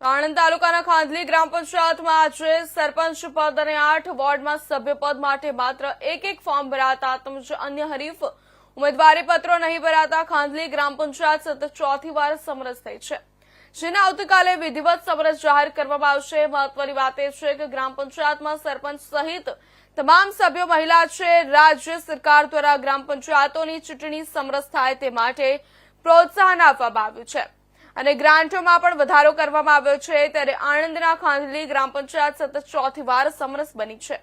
આણંદ તાલુકાના ખાંધલી ગ્રામ પંચાયતમાં આજે સરપંચ પદ અને આઠ વોર્ડમાં સભ્યપદ માટે માત્ર એક એક ફોર્મ ભરાતા તેમજ અન્ય હરીફ ઉમેદવારી પત્રો નહીં ભરાતા ખાંધલી ગ્રામ પંચાયત સતત ચોથી વાર સમરસ થઈ છે. જેને આવતીકાલે વિધિવત સમરસ જાહેર કરવામાં આવશે. મહત્વની વાત એ છે કે ગ્રામ પંચાયતમાં સરપંચ સહિત તમામ સભ્યો મહિલા છે. રાજ્ય સરકાર દ્વારા ગ્રામ પંચાયતોની ચૂંટણી સમરસ થાય તે માટે પ્રોત્સાહન આપવામાં આવ્યું છે. અને ગ્રાન્ટોમાં પણ વધારો કરવામાં આવ્યો છે, ત્યારે આણંદના ખાંધલી ગ્રામ પંચાયત સતત ચોથી વાર સમરસ બની છે.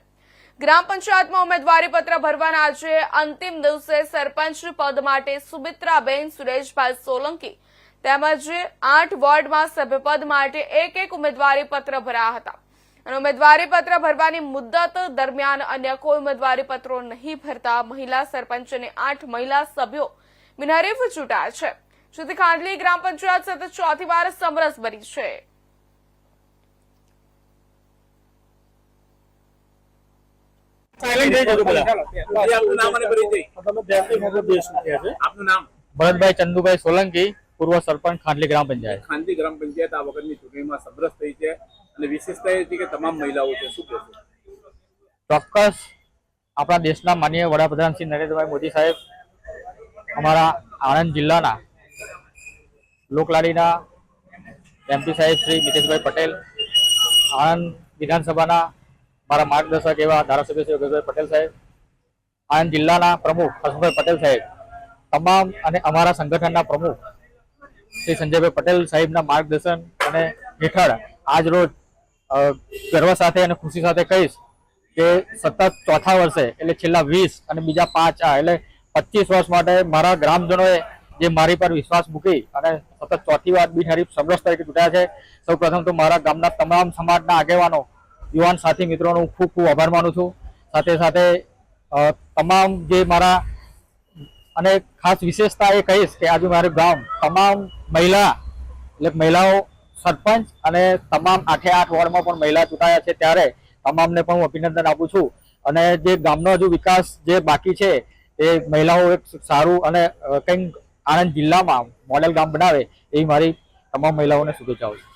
ગ્રામ પંચાયતમાં ઉમેદવારી પત્ર ભરવાના આજે અંતિમ દિવસે સરપંચ પદ માટે સુમિત્રાબેન, સુરેશભાઈ સોલંકી તેમજ આઠ વોર્ડમાં સભ્યપદ માટે એક એક ઉમેદવારી પત્ર ભર્યા હતા. અને ઉમેદવારી પત્ર ભરવાની મુદત દરમિયાન અન્ય કોઈ ઉમેદવારી પત્રો નહીં ભરતા મહિલા સરપંચ અને આઠ મહિલા સભ્યો બિનહરીફ ચૂંટાયા છે. જેથી ખાંડલી ગ્રામ પંચાયત સતત ચોથી વાર સમરસ બની છે. ભરતભાઈ ચંદુભાઈ સોલંકી પૂર્વ સરપંચ ખાંડલી ગ્રામ પંચાયત. ખાંડલી ગ્રામ પંચાયત આ વખતની ચૂંટણીમાં સમરસ થઈ છે અને વિશેષતા એ છે કે તમામ મહિલાઓ છે શું કહેશો? ચોક્કસ આપણા દેશના માનનીય વડાપ્રધાન શ્રી નરેન્દ્રભાઈ મોદી સાહેબ અમારા આણંદ જિલ્લાના લોકલાડીના એમપી સાહેબ શ્રી મિતેશભાઈ પટેલ, આણંદ વિધાનસભાના મારા માર્ગદર્શક એવા ધારાસભ્ય શ્રી યોગેશભાઈ પટેલ સાહેબ, આણંદ જિલ્લાના પ્રમુખ હસમુભાઈ પટેલ સાહેબ, તમામ અને અમારા સંગઠનના પ્રમુખ શ્રી સંજયભાઈ પટેલ સાહેબના માર્ગદર્શન અને હેઠળ આજ રોજ ગર્વ સાથે અને ખુશી સાથે કહીશ કે સતત ચોથા વર્ષે, એટલે છેલ્લા વીસ અને બીજા પાંચ એટલે પચીસ વર્ષ માટે મારા ગ્રામજનોએ જે મારી પર વિશ્વાસ મૂકી અને સતત ચોથી વાર બિનહરીફ સમરસ તરીકે ચૂંટાયા છે. સૌ પ્રથમ તો મારા ગામના તમામ સમાજના આગેવાનો, યુવાન સાથી મિત્રોનો હું ખૂબ ખૂબ આભાર માનું છું. સાથે સાથે તમામ જે મારા અને ખાસ વિશેષતા એ કહીશ કે આજે મારું ગામ તમામ મહિલા, એટલે મહિલાઓ સરપંચ અને તમામ આઠે આઠ વોર્ડમાં પણ મહિલા ચૂંટાયા છે ત્યારે તમામને પણ હું અભિનંદન આપું છું. અને જે ગામનો હજુ વિકાસ જે બાકી છે, એ મહિલાઓ એક સારું અને કંઈક આણંદ જિલ્લામાં મોડેલ ગામ બનાવે એવી મારી તમામ મહિલાઓને શુભેચ્છાઓ છે.